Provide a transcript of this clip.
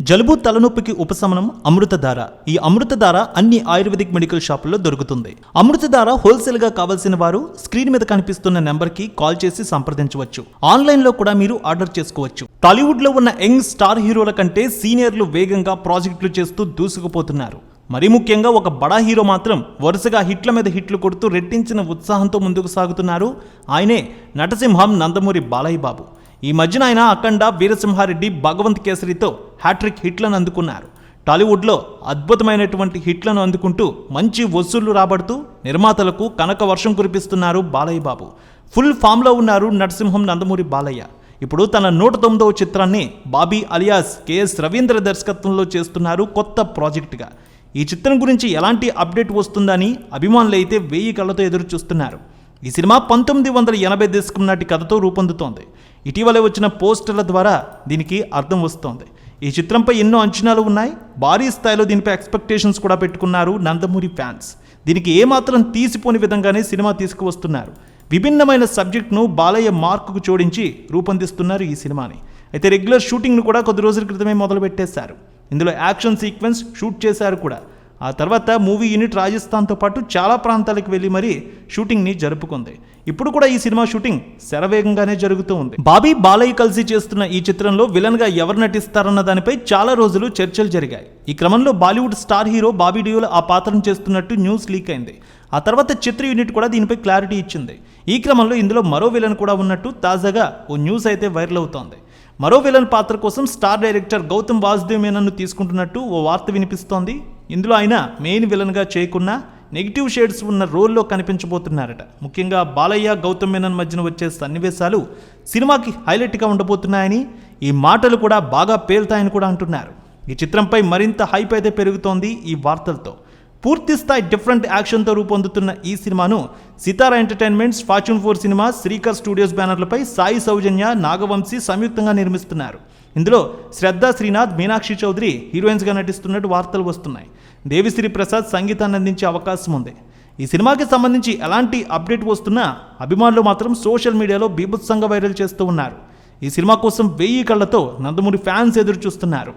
జలుబు తలనొప్పికి ఉపశమనం అమృతధార. ఈ అమృతధార అన్ని ఆయుర్వేదిక్ మెడికల్ షాపుల్లో దొరుకుతుంది. అమృతధార హోల్సేల్గా కావాల్సిన వారు స్క్రీన్ మీద కనిపిస్తున్న నెంబర్కి కాల్ చేసి సంప్రదించవచ్చు. ఆన్లైన్లో కూడా మీరు ఆర్డర్ చేసుకోవచ్చు. టాలీవుడ్లో ఉన్న యంగ్ స్టార్ హీరోల కంటే సీనియర్లు వేగంగా ప్రాజెక్టులు చేస్తూ దూసుకుపోతున్నారు. మరీ ముఖ్యంగా ఒక బడా హీరో మాత్రం వరుసగా హిట్ల మీద హిట్లు కొడుతూ రెట్టించిన ఉత్సాహంతో ముందుకు సాగుతున్నారు. ఆయనే నటసింహం నందమూరి బాలయ్య బాబు. ఈ మధ్యన ఆయన అఖండ వీరసింహారెడ్డి భగవంత్ కేసరితో హ్యాట్రిక్ హిట్లను అందుకున్నారు. టాలీవుడ్లో అద్భుతమైనటువంటి హిట్లను అందుకుంటూ మంచి వసూళ్ళు రాబడుతూ నిర్మాతలకు కనక వర్షం కురిపిస్తున్నారు బాలయ్య బాబు. ఫుల్ ఫామ్లో ఉన్నారు నరసింహం నందమూరి బాలయ్య. ఇప్పుడు తన నూట తొమ్మిదవ చిత్రాన్ని బాబీ అలియాస్ కెఎస్ రవీంద్ర దర్శకత్వంలో చేస్తున్నారు కొత్త ప్రాజెక్టుగా. ఈ చిత్రం గురించి ఎలాంటి అప్డేట్ వస్తుందని అభిమానులు అయితే వెయ్యి కళ్ళతో ఎదురు చూస్తున్నారు ఈ సినిమా పంతొమ్మిది వందల ఎనభై దశకం నాటి కథతో రూపొందుతోంది. ఇటీవలే వచ్చిన పోస్టర్ల ద్వారా దీనికి అర్థం వస్తోంది. ఈ చిత్రంపై ఎన్నో అంచనాలు ఉన్నాయి. భారీ స్థాయిలో దీనిపై ఎక్స్పెక్టేషన్స్ కూడా పెట్టుకున్నారు నందమూరి ఫ్యాన్స్ దీనికి ఏమాత్రం తీసిపోని విధంగానే సినిమా తీసుకువస్తున్నారు. విభిన్నమైన సబ్జెక్ట్ను బాలయ్య మార్కుకు జోడించి రూపొందిస్తున్నారు ఈ సినిమాని. అయితే రెగ్యులర్ షూటింగ్ను కూడా కొద్ది రోజుల క్రితమే మొదలుపెట్టేశారు. ఇందులో యాక్షన్ సీక్వెన్స్ షూట్ చేశారు కూడా. ఆ తర్వాత మూవీ యూనిట్ రాజస్థాన్తో పాటు చాలా ప్రాంతాలకు వెళ్ళి మరీ షూటింగ్ని జరుపుకుంది. ఇప్పుడు కూడా ఈ సినిమా షూటింగ్ శరవేగంగానే జరుగుతూ ఉంది. బాబీ బాలయ్య కలిసి చేస్తున్న ఈ చిత్రంలో విలన్గా ఎవరు నటిస్తారన్న దానిపై చాలా రోజులు చర్చలు జరిగాయి. ఈ క్రమంలో Bollywood star hero Bobby Deol ఆ పాత్రను చేస్తున్నట్టు న్యూస్ లీక్ అయింది. ఆ తర్వాత చిత్ర యూనిట్ కూడా దీనిపై క్లారిటీ ఇచ్చింది. ఈ క్రమంలో ఇందులో మరో విలన్ కూడా ఉన్నట్టు తాజాగా ఓ న్యూస్ అయితే వైరల్ అవుతోంది. మరో విలన్ పాత్ర కోసం స్టార్ డైరెక్టర్ గౌతమ్ వాసుదేవ్ మేనన్ను తీసుకుంటున్నట్టు ఓ వార్త వినిపిస్తోంది. ఇందులో ఆయన మెయిన్ విలన్గా చేయకున్నా నెగిటివ్ షేడ్స్ ఉన్న రోల్లో కనిపించబోతున్నారట. ముఖ్యంగా బాలయ్య గౌతమ్ మేనన్ మధ్యన వచ్చే సన్నివేశాలు సినిమాకి హైలైట్గా ఉండబోతున్నాయని ఈ మాటలు కూడా బాగా పేలుతాయని కూడా అంటున్నారు. ఈ చిత్రంపై మరింత హైప్ అయితే పెరుగుతోంది ఈ వార్తలతో. పూర్తిస్థాయి డిఫరెంట్ యాక్షన్తో రూపొందుతున్న ఈ సినిమాను Sithara entertainments fortune four cinema Srikar studios బ్యానర్లపై Sai Soujanya Nagavamsi సంయుక్తంగా నిర్మిస్తున్నారు. ఇందులో శ్రద్ధ శ్రీనాథ్ మీనాక్షి చౌదరి హీరోయిన్స్గా నటిస్తున్నట్టు వార్తలు వస్తున్నాయి. దేవిశ్రీ ప్రసాద్ సంగీతాన్ని అందించే అవకాశం ఉంది. ఈ సినిమాకి సంబంధించి ఎలాంటి అప్డేట్ వస్తున్నా అభిమానులు మాత్రం సోషల్ మీడియాలో బీభత్సంగా వైరల్ చేస్తూ ఉన్నారు. ఈ సినిమా కోసం వెయ్యి కళ్ళతో నందమూరి ఫ్యాన్స్ ఎదురు చూస్తున్నారు